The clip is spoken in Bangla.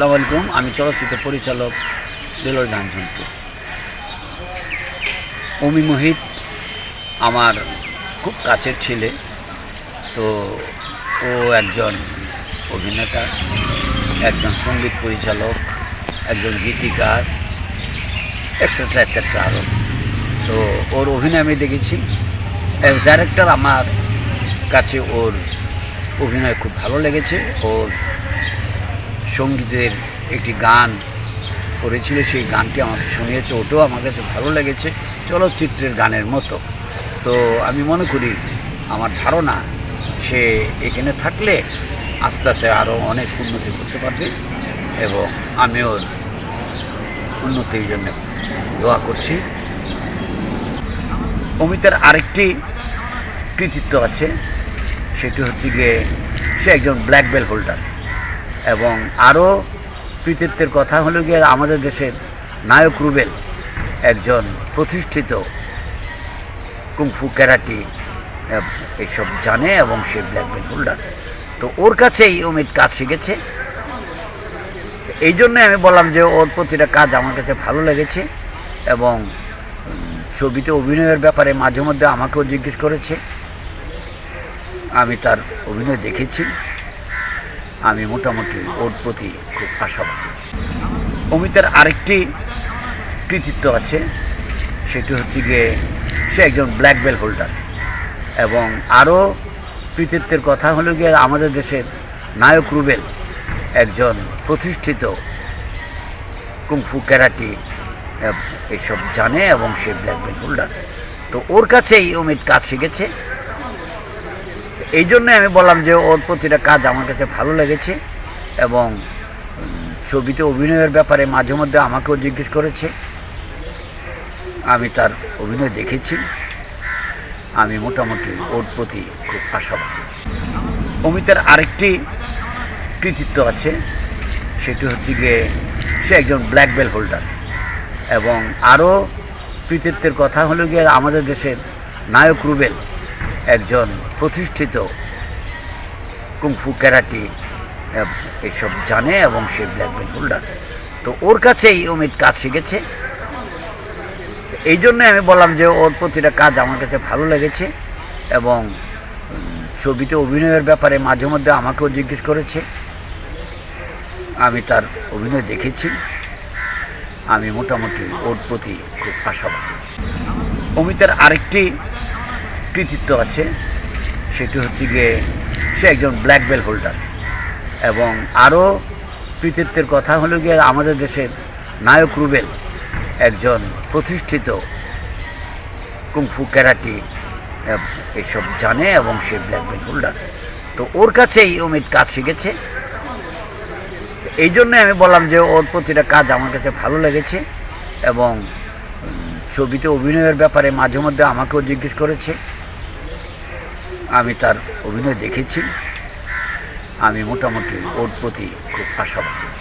আসসালামু আলাইকুম। আমি চলচ্চিত্র পরিচালক দেলোর জাহান ঝন্টু অমি মোহিত আমার খুব কাছের ছেলে। তো ও একজন অভিনেতা, একজন সংগীত পরিচালক, একজন গীতিকার এক্সেট্রা এক্সেট্রা আরও তো ওর অভিনয় আমি দেখেছি। ডাইরেক্টর আমার কাছে ওর অভিনয় খুব ভালো লেগেছে। ওর সঙ্গীতের একটি গান করেছিল, সেই গানটি আমাকে শুনিয়েছে, ওটাও আমার কাছে ভালো লেগেছে। চলচ্চিত্রের গানের মতো। তো আমি মনে করি, আমার ধারণা, সে এখানে থাকলে আস্তে আস্তে আরও অনেক উন্নতি করতে পারবে এবং আমিও উন্নতির জন্য দোয়া করছি। অমিতার আরেকটি কৃতিত্ব আছে, সেটি হচ্ছে গিয়ে সে একজন ব্ল্যাক বেল হোল্ডার এবং আরও কৃতিত্বের কথা হলো গিয়ে আমাদের দেশের নায়ক রুবেল একজন প্রতিষ্ঠিত কুংফু ক্যারাটি আহ, এইসব জানে এবং সে ব্ল্যাক বেল হোল্ডার তো ওর কাছেই অমিত কাজ শিখেছে। এই জন্যে আমি বললাম যে ওর প্রতিটা কাজ আমার কাছে ভালো লেগেছে এবং ছবিতে অভিনয়ের ব্যাপারে মাঝে মধ্যে আমাকেও জিজ্ঞেস করেছে। আমি তার অভিনয় দেখেছি। আমি মোটামুটি ওর প্রতি খুব আশাবাদী। অমিতের আরেকটি কৃতিত্ব আছে, সেটি হচ্ছে গিয়ে সে একজন ব্ল্যাক বেল হোল্ডার এবং আরও কৃতিত্বের কথা হলো গিয়ে আমাদের দেশের নায়ক রুবেল, একজন প্রতিষ্ঠিত কুংফু ক্যারাটি এইসব জানে এবং সে ব্ল্যাক বেল হোল্ডার তো ওর কাছেই অমিত কাজ শিখেছে। এই জন্যে আমি বললাম যে ওর প্রতিটা কাজ আমার কাছে ভালো লেগেছে এবং ছবিতে অভিনয়ের ব্যাপারে মাঝে মধ্যে আমাকেও জিজ্ঞেস করেছে। আমি তার অভিনয় দেখেছি। আমি মোটামুটি ওর প্রতি খুব আশাবাদী। অমিতার আরেকটি কৃতিত্ব আছে, সেটি হচ্ছে গিয়ে সে একজন ব্ল্যাক বেল হোল্ডার এবং আরও কৃতিত্বের কথা হলো গিয়ে আমাদের দেশের নায়ক রুবেল। একজন প্রতিষ্ঠিত কুংফু ক্যারাটি এসব জানে এবং সে ব্ল্যাক বেল হোল্ডার তো ওর কাছেই অমিত কাজ শিখেছে। এই জন্যে আমি বললাম যে ওর প্রতিটা কাজ আমার কাছে ভালো লেগেছে এবং ছবিতে অভিনয়ের ব্যাপারে মাঝে মধ্যে আমাকেও জিজ্ঞেস করেছে। আমি তার অভিনয় দেখেছি। আমি মোটামুটি ওর প্রতি খুব আশাবাদী। অমিতের আরেকটি কৃতিত্ব আছে সেটি হচ্ছে গিয়ে সে একজন ব্ল্যাক বেল হোল্ডার এবং আরও কৃতিত্বের কথা হলো গিয়ে আমাদের দেশের নায়ক রুবেল একজন প্রতিষ্ঠিত কুংফু ক্যারাটি আহ, এইসব জানে এবং সে ব্ল্যাক বেল হোল্ডার তো ওর কাছেই অমিত কাজ শিখেছে। এই জন্যে আমি বললাম যে ওর প্রতিটা কাজ আমার কাছে ভালো লেগেছে এবং ছবিতে অভিনয়ের ব্যাপারে মাঝে মধ্যে আমাকেও জিজ্ঞেস করেছে। আমি তার অভিনয় দেখেছি। আমি মোটামুটি ওর প্রতি খুব আশাবাদী।